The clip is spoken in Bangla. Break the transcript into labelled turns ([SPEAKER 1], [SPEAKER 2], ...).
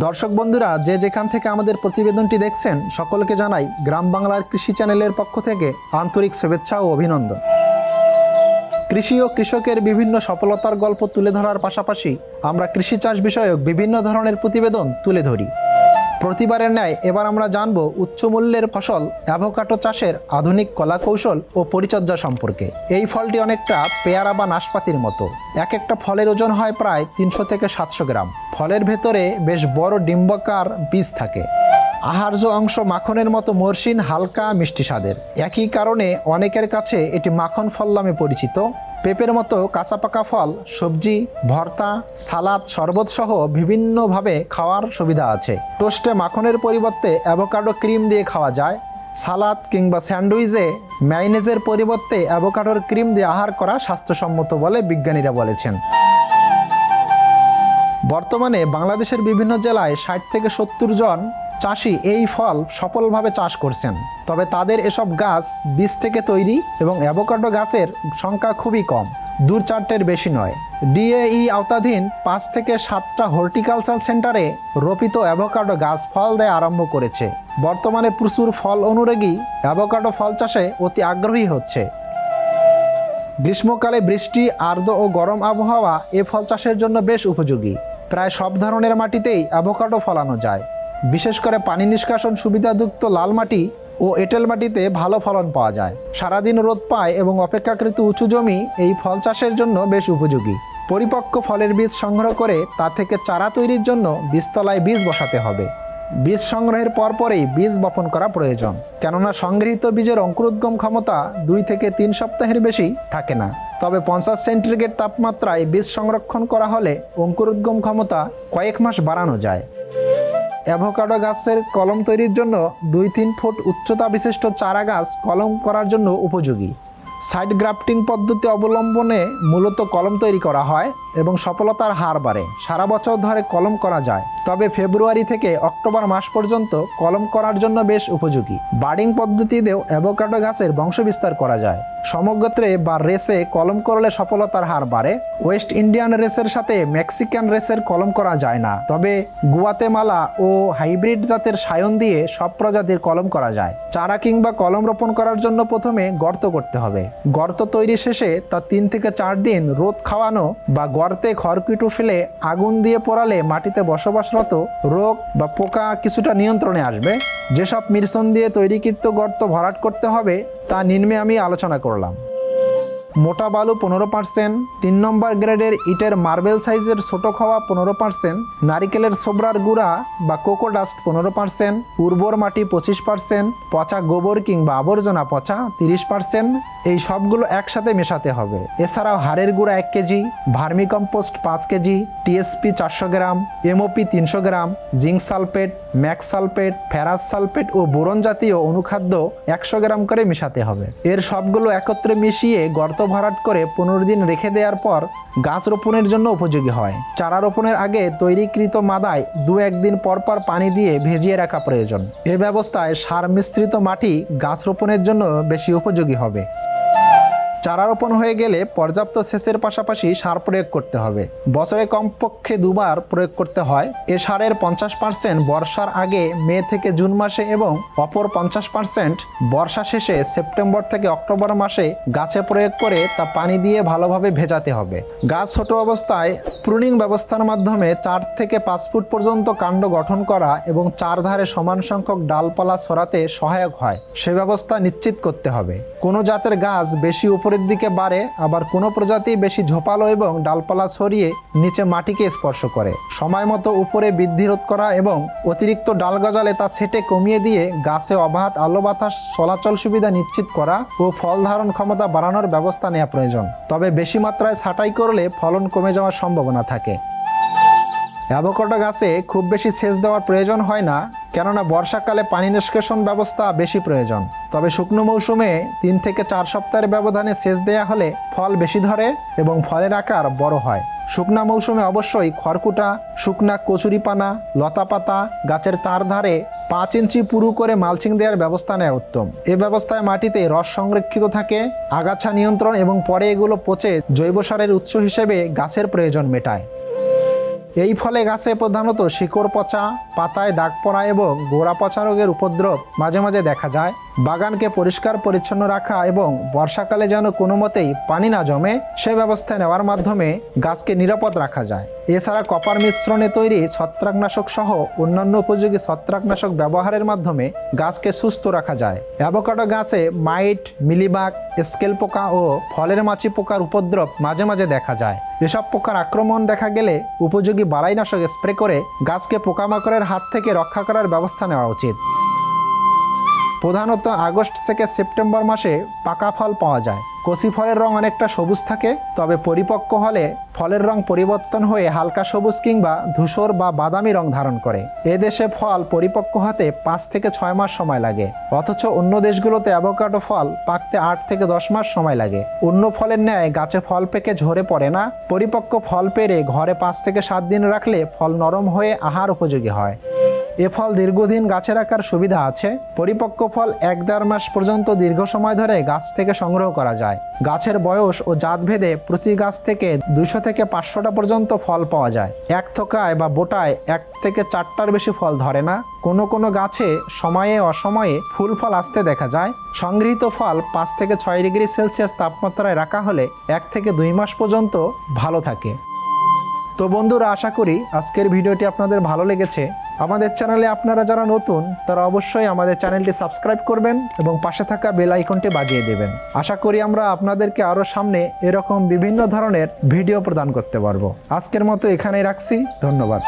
[SPEAKER 1] দর্শক বন্ধুরা, যে যেখান থেকে আমাদের প্রতিবেদনটি দেখছেন, সকলকে জানাই গ্রাম বাংলার কৃষি চ্যানেলের পক্ষ থেকে আন্তরিক শুভেচ্ছা ও অভিনন্দন। কৃষি ও কৃষকের বিভিন্ন সফলতার গল্প তুলে ধরার পাশাপাশি আমরা কৃষি চাষ বিষয়ক বিভিন্ন ধরনের প্রতিবেদন তুলে ধরি। প্রতিবারের ন্যায় এবার আমরা জানব উচ্চ মূল্যের ফসল অ্যাভোকাটো চাষের আধুনিক কলা কৌশল ও পরিচর্যা সম্পর্কে। এই ফলটি অনেকটা পেয়ারা বা নাশপাতির মতো। এক একটা ফলের ওজন হয় প্রায় তিনশো থেকে সাতশো গ্রাম। ফলের ভেতরে বেশ বড় ডিম্বাকার বীজ থাকে। আহার্য অংশ মাখনের মতো মরসিন হালকা মিষ্টি স্বাদের। একই কারণে অনেকের কাছে এটি মাখন ফল নামে পরিচিত। পেঁপের মতো কাঁচা পাকা ফল, সবজি, ভর্তা, সালাদ শরবত সহ বিভিন্নভাবে খাওয়ার সুবিধা আছে। টোস্টে মাখনের পরিবর্তে অ্যাভোকাডো ক্রিম দিয়ে খাওয়া যায়। সালাদ কিংবা স্যান্ডউইচে ম্যাইনেজের পরিবর্তে অ্যাভোকাডোর ক্রিম দিয়ে আহার করা স্বাস্থ্যসম্মত বলে বিজ্ঞানীরা বলেছেন। বর্তমানে বাংলাদেশের বিভিন্ন জেলায় ষাট থেকে সত্তর জন চাষি এই ফল সফলভাবে চাষ করছেন। তবে তাদের এসব গাছ বীজ থেকে তৈরি এবং অ্যাভোকাডো গাছের সংখ্যা খুবই কম। দূর চারটের বেশি নয়। ডিএই আওতাধীন পাঁচ থেকে সাতটা হর্টিকালচার সেন্টারে রোপিত অ্যাভোকাডো গাছ ফল দেয় আরম্ভ করেছে। বর্তমানে প্রচুর ফল অনুরাগী অ্যাভোকাডো ফল চাষে অতি আগ্রহী হচ্ছে। গ্রীষ্মকালে বৃষ্টি, আর্দ্র ও গরম আবহাওয়া এ ফল চাষের জন্য বেশ উপযোগী। প্রায় সব ধরনের মাটিতেই অ্যাভোকাডো ফলানো যায়। বিশেষ করে পানি নিষ্কাশন সুবিধাযুক্ত লাল মাটি ও এঁটেল মাটিতে ভালো ফলন পাওয়া যায়। সারাদিন রোদ পায় এবং অপেক্ষাকৃত উঁচু জমি এই ফল চাষের জন্য বেশ উপযোগী। পরিপক্ক ফলের বীজ সংগ্রহ করে তা থেকে চারা তৈরির জন্য বীজতলায় বীজ বসাতে হবে। বীজ সংগ্রহের পরপরেই বীজ বপন করা প্রয়োজন। কেননা সংগৃহীত বীজের অঙ্কুরোদ্গম ক্ষমতা দুই থেকে তিন সপ্তাহের বেশি থাকে না। তবে পঞ্চাশ সেন্টিগ্রেড তাপমাত্রায় বীজ সংরক্ষণ করা হলে অঙ্কুরোদ্গম ক্ষমতা কয়েক মাস বাড়ানো যায়। অ্যাভোকাডো গাছের কলম তৈরির জন্য দুই তিন ফুট উচ্চতা বিশিষ্ট চারা গাছ কলম করার জন্য উপযোগী। সাইড গ্রাফটিং পদ্ধতি অবলম্বনে মূলত কলম তৈরি করা হয় এবং সফলতার হার বাড়ে। সারা বছর ধরে কলম করা যায়। তবে ফেব্রুয়ারি থেকে অক্টোবর মাস পর্যন্ত কলম করার জন্য বেশ উপযোগী। বার্ডিং পদ্ধতিতেও অ্যাভোকাডো গাছের বংশবিস্তার করা যায়। সমগ্রত্রে বা রেসে কলম করলে সফলতার হার বাড়ে। ওয়েস্ট ইন্ডিয়ান রেসের সাথে মেক্সিকান রেসের কলম করা যায় না। তবে গুয়াতেমালা ও হাইব্রিড জাতের সায়ন দিয়ে সব প্রজাতির কলম করা যায়। চারা কিংবা কলম রোপণ করার জন্য প্রথমে গর্ত করতে হবে। গর্ত তৈরি শেষে তা তিন থেকে চার দিন রোদ খাওয়ানো বা গর্তে খড়কুটো ফেলে আগুন দিয়ে পোড়ালে মাটিতে বসবাসরত রোগ বা পোকা কিছুটা নিয়ন্ত্রণে আসবে। যেসব মিশ্রণ দিয়ে তৈরিকৃত গর্ত ভরাট করতে হবে, তা নিম্নে আমি আলোচনা করলাম মোটা বালু পনেরো পার্সেন্ট, তিন নম্বর গ্রেডের ইটের মার্বেল সাইজের ছোট খাওয়া পনেরো পার্সেন্ট, নারিকেলের সোবরার গুঁড়া বা কোকো ডাস্ট পনেরো পার্সেন্ট, উর্বর মাটি পঁচিশ পার্সেন্ট, পচা গোবর কিংবা আবর্জনা পচা তিরিশ পার্সেন্ট, এই সবগুলো একসাথে মেশাতে হবে। এছাড়াও হাড়ের গুঁড়া এক কেজি ভার্মি কম্পোস্ট পাঁচ কেজি, টিএসপি চারশো গ্রাম, এমওপি তিনশো gram, zinc sulphate max sulphate, ferrous sulphate ও বোরন জাতীয় অনুখাদ্য একশো গ্রাম করে মেশাতে হবে। এর সবগুলো একত্রে মিশিয়ে গর্ত ভরাট করে পনেরো দিন রেখে দেওয়ার পর গাছ রোপণের জন্য উপযোগী হয়। চারা রোপণের আগে তৈরিকৃত মাদায় দু একদিন পর পর পানি দিয়ে ভেজিয়ে রাখা প্রয়োজন। এ ব্যবস্থায় সার মিশ্রিত মাটি গাছ রোপণের জন্য বেশি উপযোগী হবে। চারা রোপণ হয়ে গেলে পর্যাপ্ত সেচের পাশাপাশি সার প্রয়োগ করতে হবে। বছরে কমপক্ষে দুবার প্রয়োগ করতে হয়। এ সারের পঞ্চাশ পার্সেন্ট বর্ষার আগে মে থেকে জুন মাসে এবং অপর পঞ্চাশ পার্সেন্ট বর্ষা শেষে সেপ্টেম্বর থেকে অক্টোবর মাসে গাছে প্রয়োগ করে তা পানি দিয়ে ভালোভাবে ভেজাতে হবে। গাছ ছোট অবস্থায় প্রুনিং ব্যবস্থার মাধ্যমে চার থেকে পাঁচ ফুট পর্যন্ত কাণ্ড গঠন করা এবং চার ধারে সমান সংখ্যক ডালপালা ছড়াতে সহায়ক হয়। সে ব্যবস্থা নিশ্চিত করতে হবে। কোনো জাতের গাছ বেশি উপরের দিকে বাড়ে, আবার কোনো প্রজাতি বেশি ঝোপালো এবং ডালপালা ছড়িয়ে নিচে মাটিকে স্পর্শ করে। সময় মতো উপরে বৃদ্ধি রোধ করা এবং অতিরিক্ত ডাল গজালে তা ছেটে কমিয়ে দিয়ে গাছে অবাধ আলো বাতাস চলাচল সুবিধা নিশ্চিত করা ও ফল ধারণ ক্ষমতা বাড়ানোর ব্যবস্থা নেওয়া প্রয়োজন। তবে বেশি মাত্রায় ছাঁটাই করলে ফলন কমে যাওয়ার সম্ভাবনা থাকে। অ্যাভোকাডো গাছে খুব বেশি সেচ দেওয়ার প্রয়োজন হয় না, কেননা বর্ষাকালে পানি নিষ্কাশন ব্যবস্থা বেশি প্রয়োজন। তবে শুকনো মৌসুমে তিন থেকে চার সপ্তাহের ব্যবধানে সেচ দেওয়া হলে ফল বেশি ধরে এবং ফলের আকার বড় হয়। শুকনা মৌসুমে অবশ্যই খড়কুটা, শুকনা কচুরিপানা, লতাপাতা গাছের চার ধারে পাঁচ ইঞ্চি পুরু করে মালচিং দেওয়ার ব্যবস্থা নেয় উত্তম। এ ব্যবস্থায় মাটিতে রস সংরক্ষিত থাকে, আগাছা নিয়ন্ত্রণ এবং পরে এগুলো পচে জৈব সারের উৎস হিসেবে গাছের প্রয়োজন মেটায়। এই ফলে গাছে প্রধানত শিকড় পচা, পাতায় দাগ পড়া এবং গোড়া পচা রোগের উপদ্রব মাঝে মাঝে দেখা যায়। বাগানকে পরিষ্কার, পরিচ্ছন্ন রাখা এবং বর্ষাকালে যেন কোনো মতেই পানি না জমে, সে ব্যবস্থা নেওয়ার মাধ্যমে গাছকে নিরাপদ রাখা যায়। এছাড়া কপার মিশ্রণে তৈরি ছত্রাকনাশক সহ অন্যান্য উপযোগী ছত্রাকনাশক ব্যবহারের মাধ্যমে গাছকে সুস্থ রাখা যায়। অ্যাভোকাডো গাছে মাইট, মিলিবাগ, স্কেল পোকা ও ফলের মাছি পোকার উপদ্রব মাঝে মাঝে দেখা যায়। এসব পোকার আক্রমণ দেখা গেলে উপযোগী বালাইনাশক স্প্রে করে গাছকে পোকামাকড়ের হাত থেকে রক্ষা করার ব্যবস্থা নেওয়া উচিত। প্রধানত আগস্ট থেকে সেপ্টেম্বর মাসে পাকা ফল পাওয়া যায়। কচি ফলের রং অনেকটা সবুজ থাকে, তবে পরিপক্ক হলে ফলের রং পরিবর্তন হয়ে হালকা সবুজ কিংবা ধূসর বা বাদামি রং ধারণ করে। এ দেশে ফল পরিপক্ক হতে পাঁচ থেকে ছয় মাস সময় লাগে, অথচ অন্য দেশগুলোতে অ্যাভোকাডো ফল পাকতে আট থেকে দশ মাস সময় লাগে। অন্য ফলের ন্যায় গাছে ফল পেকে ঝরে পড়ে না, পরিপক্ক ফল পেরে ঘরে পাঁচ থেকে সাত দিন রাখলে ফল নরম হয়ে আহার উপযোগী হয়। এ ফল দীর্ঘদিন গাছে রাখার সুবিধা আছে। পরিপক্ক ফল এক দেড় মাস পর্যন্ত দীর্ঘ সময় ধরে গাছ থেকে সংগ্রহ করা যায়। গাছের বয়স ও জাত ভেদে প্রতি গাছ থেকে দুশো থেকে পাঁচশোটা পর্যন্ত ফল পাওয়া যায়। এক থোকায় বা বোটায় এক থেকে চারটার বেশি ফল ধরে না। কোনো কোনো গাছে সময়ে অসময়ে ফুল ফল আসতে দেখা যায়। সংগৃহীত ফল পাঁচ থেকে ছয় ডিগ্রি সেলসিয়াস তাপমাত্রায় রাখা হলে এক থেকে দুই মাস পর্যন্ত ভালো থাকে। তো বন্ধুরা, আশা করি আজকের ভিডিওটি আপনাদের ভালো লেগেছে। আমাদের চ্যানেলে আপনারা যারা নতুন, তারা অবশ্যই আমাদের চ্যানেলটি সাবস্ক্রাইব করবেন এবং পাশে থাকা বেল আইকনটি বাজিয়ে দেবেন। আশা করি আমরা আপনাদেরকে আরও সামনে এরকম বিভিন্ন ধরনের ভিডিও প্রদান করতে পারব। আজকের মতো এখানেই রাখছি। ধন্যবাদ।